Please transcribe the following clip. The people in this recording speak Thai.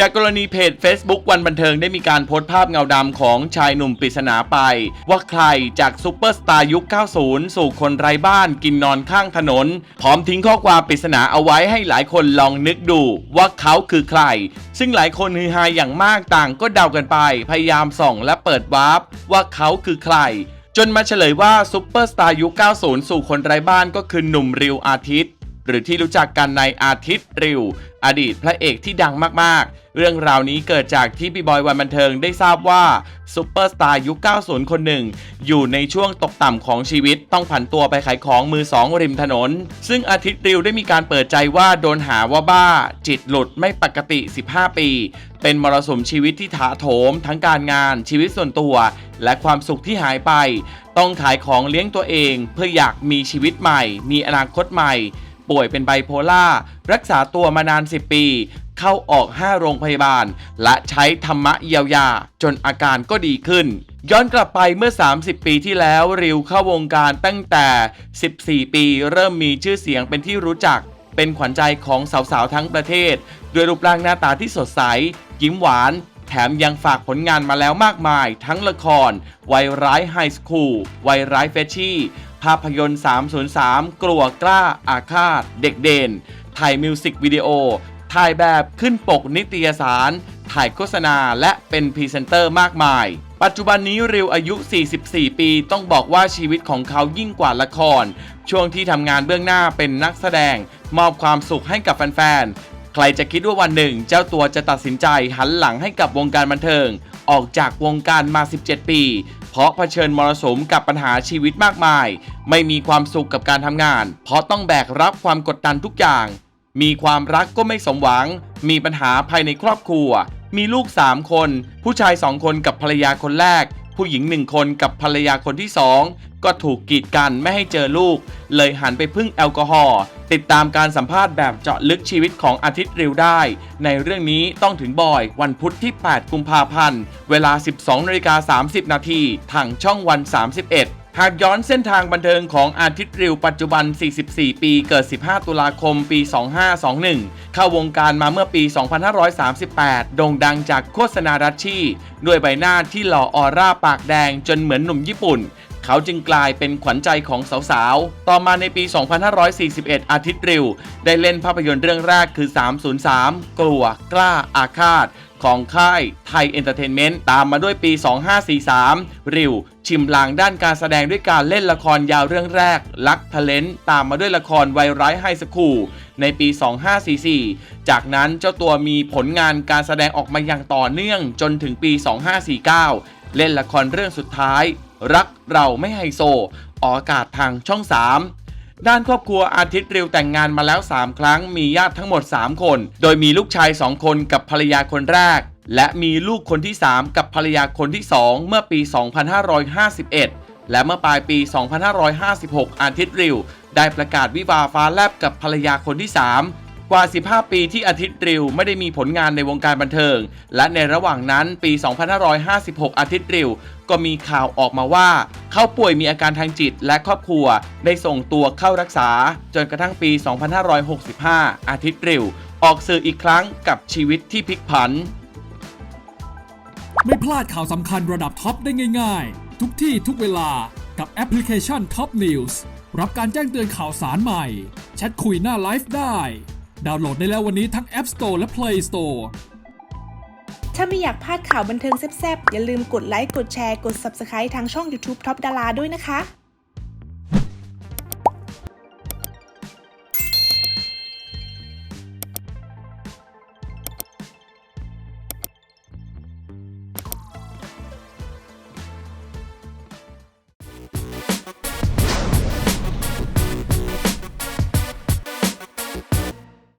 จากกรณีเพจ Facebook วันบันเทิงได้มีการโพสต์ภาพเงาดำของชายหนุ่มปริศนาไป ว่าใครจากซูเปอร์สตาร์ยุค 90 สู่คนไร้บ้านกินนอนข้างถนน พร้อมทิ้งข้อความปริศนาเอาไว้ให้หลายคนลองนึกดูว่าเขาคือใคร ซึ่งหลายคนฮือฮาอย่างมากต่างก็เดากันไป พยายามส่องและเปิดวาร์ปว่าเขาคือใครจนมาเฉลยว่าซูเปอร์สตาร์ยุค 90 สู่คนไร้บ้านก็คือหนุ่มริวอาทิตย์ หรือที่รู้จักกันในอาทิตย์ริว อดีตพระเอกที่ดังมากๆ เรื่องราวนี้เกิดจากที่พี่บอยวันบันเทิงได้ทราบว่าซูเปอร์สตาร์ยุค 90 คนหนึ่ง อยู่ในช่วงตกต่ำของชีวิตต้องผันตัวไปขายของมือสองริมถนน ซึ่งอาทิตย์ริวได้มีการเปิดใจว่าโดนหาว่าบ้า จิตหลุดไม่ปกติ 15 ปี เป็นมรสุมชีวิตที่ถาโถม ทั้งการงานชีวิตส่วนตัว และความสุขที่หายไป ต้องขายของเลี้ยงตัวเอง เพื่ออยากมีชีวิตใหม่ มีอนาคตใหม่ ป่วยเป็นไบโพล่ารักษาตัวมานาน 10 ปี เข้าออก 5 โรงพยาบาล และใช้ธรรมะเยียวยา จนอาการก็ดีขึ้น ย้อนกลับไปเมื่อ 30 ปีที่แล้วริวเข้าวงการตั้งแต่ 14 ปี เริ่มมีชื่อเสียงเป็นที่รู้จักเป็นขวัญใจของสาวๆ ทั้งประเทศ ด้วยรูปร่างหน้าตาที่สดใส ยิ้มหวาน แถมยังฝากผลงานมาแล้วมากมาย ทั้งละคร วัยร้ายไฮสคูล วัยร้ายเฟชชี่ ภาพยนตร์ 303 กลัวกล้าอาฆาต เด็กเด่นถ่ายมิวสิกวิดีโอ ถ่ายแบบขึ้นปกนิตยสาร ถ่ายโฆษณาและเป็นพรีเซนเตอร์มากมาย ปัจจุบันนี้ริวอายุ 44 ปีต้องบอกว่าชีวิตของเขายิ่งกว่าละคร ช่วงที่ทำงานเบื้องหน้าเป็นนักแสดง มอบความสุขให้กับแฟนๆ ใครจะคิดว่าวันหนึ่ง เจ้าตัวจะตัดสินใจหันหลังให้กับวงการบันเทิง ออกจากวงการมา 17 ปี เพราะเผชิญมรสุมกับปัญหาชีวิตมากมาย ไม่มีความสุขกับการทำงาน เพราะต้องแบกรับความกดดันทุกอย่าง มีความรักก็ไม่สมหวัง มีปัญหาภายในครอบครัว มีลูก 3 คน ผู้ชาย 2 คนกับภรรยาคนแรก ผู้หญิงหนึ่งคนกับภรรยาคนที่2ก็ถูกกีดกันไม่ให้เจอลูก เลยหันไปพึ่งแอลกอฮอล์ติดตามการสัมภาษณ์แบบเจาะลึกชีวิตของอาทิตย์ริวได้ ในเรื่องนี้ต้องถึงบอยวันพุธที่ 8 กุมภาพันธ์ เวลา 12นาฬิกา30 นาทีทางช่องวัน 31 หากย้อนเส้นทางบันเทิงของอาทิตย์ริวปัจจุบัน 44 ปีเกิด 15 ตุลาคม ปี 2521 เข้าวงการมาเมื่อปี 2538 โด่งดังจากโฆษณารัชชี่ ด้วยใบหน้าที่หล่อออร่าปากแดงจนเหมือนหนุ่มญี่ปุ่น เขาจึงกลายเป็นขวัญใจของสาวๆ ต่อมาในปี 2541 อาทิตย์ริว ได้เล่นภาพยนตร์เรื่องแรกคือ 303 กลัวกล้าอาฆาต ของค่ายไทยเอนเตอร์เทนเมนต์ตามมาด้วยปี 2543 ริว ชิมลางด้านการแสดงด้วยการเล่นละครยาวเรื่องแรก ลักทะเลนตามมาด้วยละครวัยร้ายไฮสคูลในปี 2544 จากนั้นเจ้าตัวมีผลงานการแสดงออกมาอย่างต่อเนื่องจนถึงปี 2549 เล่นละครเรื่องสุดท้าย รักเราไม่ไฮโซ ออกอากาศทางช่อง 3 ด้านครอบครัวอาทิตย์ริวแต่งงานมาแล้ว 3 ครั้งมีญาติทั้งหมด 3 คน โดยมีลูกชาย 2 คนกับภรรยาคนแรก และมีลูกคนที่ 3 กับภรรยาคนที่ 2 เมื่อปี 2551 และเมื่อปลายปี 2556 อาทิตย์ริว ได้ประกาศวิวาฟ้าแลบกับภรรยาคนที่ 3 กว่า 15 ปีที่อาทิตย์ริวไม่ได้มีผลงานในวงการบันเทิง และในระหว่างนั้นปี 2556 อาทิตย์ริว ก็มีข่าวออกมาว่า เขาป่วยมีอาการทางจิตและครอบครัว ได้ส่งตัวเข้ารักษา จนกระทั่งปี 2565 อาทิตย์ริว ออกสื่ออีกครั้งกับชีวิตที่พลิกผัน ไม่พลาดข่าวสำคัญระดับท็อปได้ง่าย ๆ ทุกที่ทุกเวลากับแอปพลิเคชัน Top News รับการแจ้งเตือนข่าวสารใหม่ แชทคุยหน้าไลฟ์ได้ ดาวน์โหลดได้แล้ววันนี้ทั้ง App Store และ Play Store ถ้าไม่อยากพลาดข่าวบันเทิงแซ่บๆ อย่าลืมกดไลค์ กดแชร์ กด Subscribe ทางช่อง YouTube Top ดาราด้วยนะคะ